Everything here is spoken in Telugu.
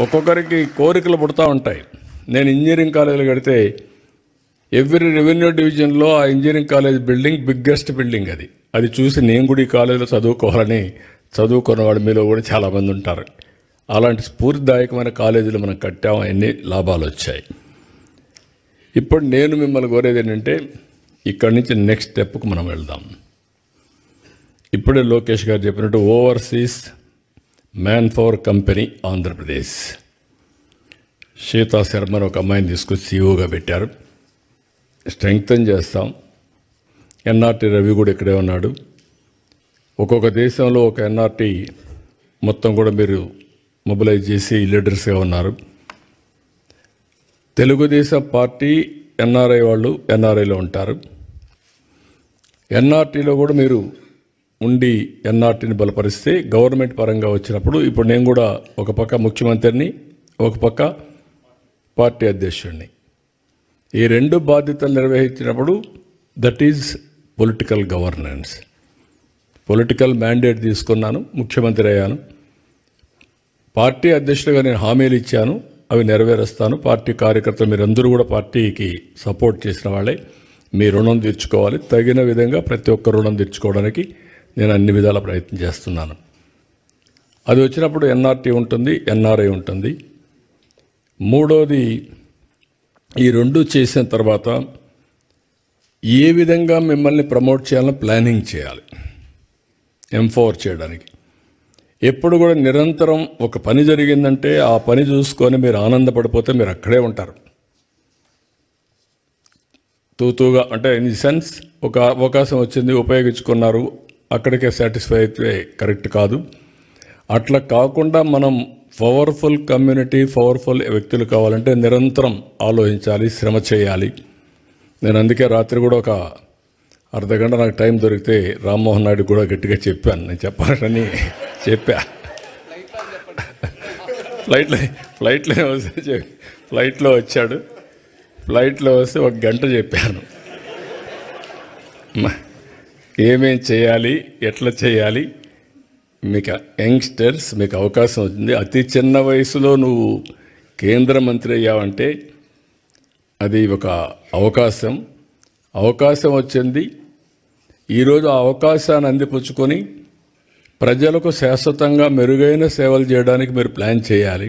ఒక్కొక్కరికి కోరికలు పుడతా ఉంటాయి. నేను ఇంజనీరింగ్ కాలేజీలో కడితే ఎవ్రీ రెవెన్యూ డివిజన్లో ఆ engineering college building biggest building అది. అది చూసి నేను కూడా ఈ కాలేజీలో చదువుకోవాలని చదువుకున్న వాడి మీలో కూడా చాలామంది ఉంటారు. అలాంటి స్ఫూర్తిదాయకమైన కాలేజీలు మనం కట్టాము అన్ని లాభాలు వచ్చాయి. ఇప్పుడు నేను మిమ్మల్ని కోరేది ఏంటంటే ఇక్కడి నుంచి నెక్స్ట్ స్టెప్కు మనం వెళ్దాం. ఇప్పుడే లోకేష్ గారు చెప్పినట్టు overseas manpower company Andhra Pradesh Sita శర్మను ఒక అమ్మాయిని తీసుకొచ్చి సీఓగా పెట్టారు. స్ట్రెంగ్తన్ చేస్తాం. ఎన్ఆర్టీ రవి కూడా ఇక్కడే ఉన్నాడు. ఒక్కొక్క దేశంలో ఒక ఎన్ఆర్టీ మొత్తం కూడా మీరు మొబిలైజ్ చేసి లీడర్స్గా ఉన్నారు. తెలుగుదేశం పార్టీ ఎన్ఆర్ఐ వాళ్ళు ఎన్ఆర్ఐలో ఉంటారు. ఎన్ఆర్టీలో కూడా మీరు ఉండి ఎన్ఆర్టీని బలపరిస్తే గవర్నమెంట్ పరంగా వచ్చినప్పుడు ఇప్పుడు నేను కూడా ఒక పక్క ముఖ్యమంత్రిని ఒక పక్క పార్టీ అధ్యక్షుడిని. ఈ రెండు బాధ్యతలు నిర్వహించినప్పుడు that is political governance political mandate తీసుకున్నాను ముఖ్యమంత్రి అయ్యాను. పార్టీ అధ్యక్షుడిగా నేను హామీలు ఇచ్చాను అవి నెరవేరుస్తాను. పార్టీ కార్యకర్తలు మీరందరూ కూడా పార్టీకి సపోర్ట్ చేసిన వాళ్ళే. మీ రుణం తీర్చుకోవాలి. తగిన విధంగా ప్రతి ఒక్క రుణం తీర్చుకోవడానికి నేను అన్ని విధాల ప్రయత్నం చేస్తున్నాను. అది వచ్చినప్పుడు ఎన్ఆర్టీ ఉంటుంది ఎన్ఆర్ఐ ఉంటుంది. మూడోది ఈ రెండు చేసిన తర్వాత ఏ విధంగా మిమ్మల్ని ప్రమోట్ చేయాలని ప్లానింగ్ చేయాలి. ఎంఫోర్ చేయడానికి. ఎప్పుడు కూడా నిరంతరం ఒక పని జరిగిందంటే ఆ పని చూసుకొని మీరు ఆనందపడిపోతే మీరు అక్కడే ఉంటారు. తూతూగా అంటే ఇన్ ది సెన్స్ ఒక అవకాశం వచ్చింది ఉపయోగించుకున్నారు అక్కడికే సాటిస్ఫై అయితే కరెక్ట్ కాదు. అట్లా కాకుండా మనం పవర్ఫుల్ కమ్యూనిటీ పవర్ఫుల్ వ్యక్తులు కావాలంటే నిరంతరం ఆలోచించాలి శ్రమ చేయాలి. నేను అందుకే రాత్రి కూడా ఒక అర్ధ గంట నాకు టైం దొరికితే రామ్మోహన్ నాయుడు కూడా గట్టిగా చెప్పాను. నేను చెప్పాలని చెప్పా. ఫ్లైట్లో ఫ్లైట్లో వస్తే ఫ్లైట్లో వచ్చాడు. ఫ్లైట్లో వస్తే ఒక గంట చెప్పాను. ఏమేం చేయాలి ఎట్లా చేయాలి మీకు యంగ్స్టర్స్ మీకు అవకాశం వచ్చింది. అతి చిన్న వయసులో నువ్వు కేంద్ర మంత్రి అయ్యావంటే అది ఒక అవకాశం. అవకాశం వచ్చింది. ఈరోజు ఆ అవకాశాన్ని అందిపుచ్చుకొని ప్రజలకు శాశ్వతంగా మెరుగైన సేవలు చేయడానికి మీరు ప్లాన్ చేయాలి.